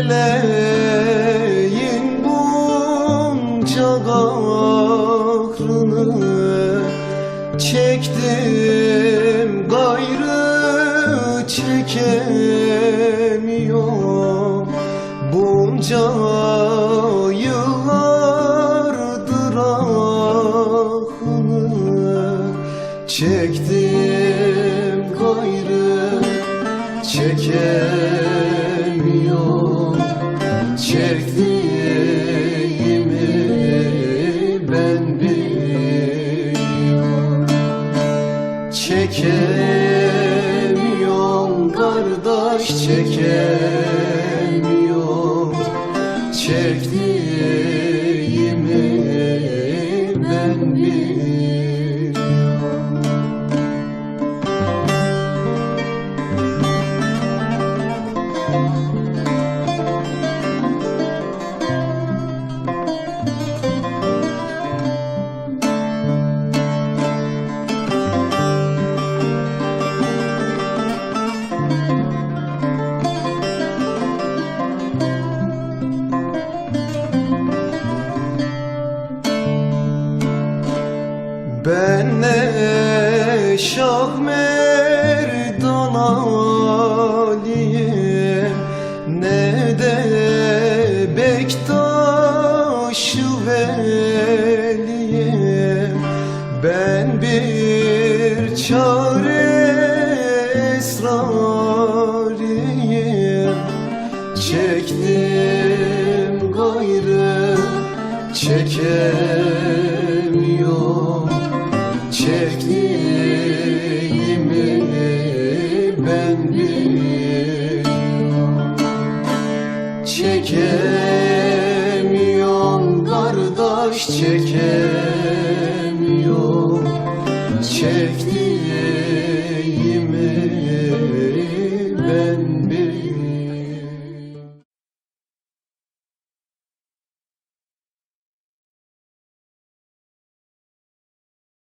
Feleğin bunca kahrını Çektim gayrı çekemiyorum. Bunca yıllardır ahını Çektim gayrı çekemiyorum Çekemiyorum kardeş çekemiyorum. Çektiğimi ben biliyorum Ben ne Şah Merdan Ali'yim Ne de Bektaş Veli'yim. Ben bir çare Çektim gayrı çekemiyorum. Çektiğimi ben biliyorum. Çekemiyorum kardeş çekemiyorum